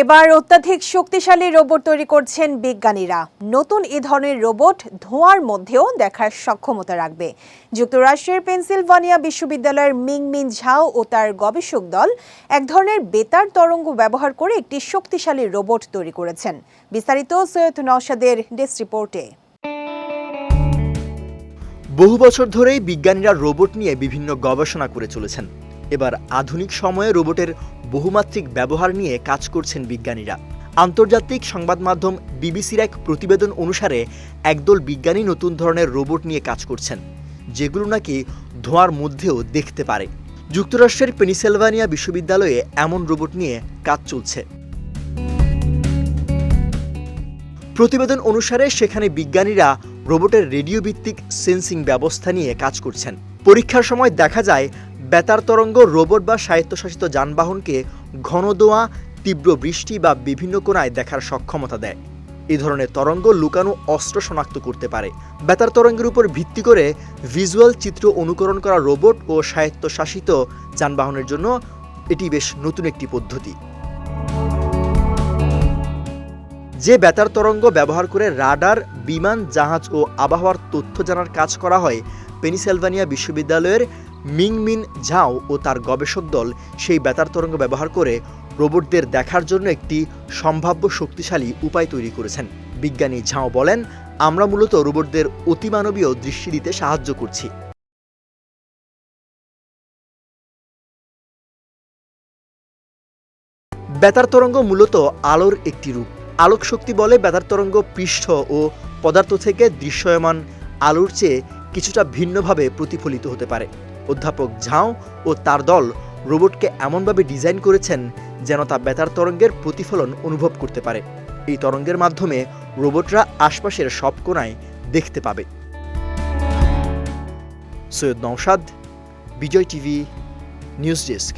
এবার অত্যাধিক শক্তিশালী রোবট তৈরি করছেন বিজ্ঞানীরা। নতুন এ ধরনের রোবট ধোঁয়ার মধ্যেও দেখার সক্ষমতা রাখবে। যুক্তরাষ্ট্রের পেনসিলভানিয়া বিশ্ববিদ্যালয়ের মিংমিন ঝাও ও তার গবেষক দল এক ধরনের বেতার তরঙ্গ ব্যবহার করে একটি শক্তিশালী রোবট তৈরি করেছেন। বিস্তারিত সৈয়দ নওশাদের ডেস্ক রিপোর্টে। বহু বছর ধরেই বিজ্ঞানীরা রোবট নিয়ে বিভিন্ন গবেষণা করে চলেছেন। এবার আধুনিক সময়ে রোবটের বহুমাত্রিক ব্যবহার নিয়ে কাজ করছেন বিজ্ঞানীরা। আন্তর্জাতিক সংবাদ মাধ্যম বিবিসির এক প্রতিবেদন অনুসারে, একদল বিজ্ঞানী নতুন ধরনের রোবট নিয়ে কাজ করছেন, যেগুলো নাকি ধোঁয়ার মধ্যেও দেখতে পারে। যুক্তরাষ্ট্রের পেনিসেলভানিয়া বিশ্ববিদ্যালয়ে এমন রোবট নিয়ে কাজ চলছে। প্রতিবেদন অনুসারে, সেখানে বিজ্ঞানীরা রোবটের রেডিও ভিত্তিক সেন্সিং ব্যবস্থা নিয়ে কাজ করছেন। পরীক্ষার সময় দেখা যায় বেতার তরঙ্গ, রোবট বা স্বায়ত্তশাসিত যানবাহনকে ঘন দোয়া, তীব্র বৃষ্টি বা বিভিন্ন কোণায় দেখার সক্ষমতা দেয়। এ ধরনের তরঙ্গ লুকানো অস্ত্র শনাক্ত করতে পারে। বেতার তরঙ্গের উপর ভিত্তি করে ভিজুয়াল চিত্র অনুকরণ করা রোবট ও স্বায়ত্তশাসিত যানবাহনের জন্য এটি বেশ নতুন একটি পদ্ধতি। যে বেতার তরঙ্গ ব্যবহার করে রাডার, বিমান, জাহাজ ও আবহাওয়ার তথ্য জানার কাজ করা হয়, পেনিসেলভানিয়া বিশ্ববিদ্যালয়ের মিংমিন ঝাও ও তার গবেষক দল সেই বেতার তরঙ্গ ব্যবহার করে রোবটদের দেখার জন্য একটি সম্ভাব্য শক্তিশালী উপায় তৈরি করেছেন। বিজ্ঞানী ঝাও বলেন, আমরা মূলত রোবটদের অতিমানবীয় দৃষ্টি দিতে সাহায্য করছি। বেতার তরঙ্গ মূলত আলোর একটি রূপ। আলোক শক্তি বলে বেতার তরঙ্গ পৃষ্ঠ ও পদার্থ থেকে দৃশ্যমান আলোর চেয়ে কিছুটা ভিন্নভাবে প্রতিফলিত হতে পারে। অধ্যাপক ঝাও ও তার দল রোবটকে এমনভাবে ডিজাইন করেছেন যেন তা বেতার তরঙ্গের প্রতিফলন অনুভব করতে পারে। এই তরঙ্গের মাধ্যমে রোবটরা আশপাশের সব কোনায় দেখতে পাবে। Syed Noushad, Bijoy TV, news desk.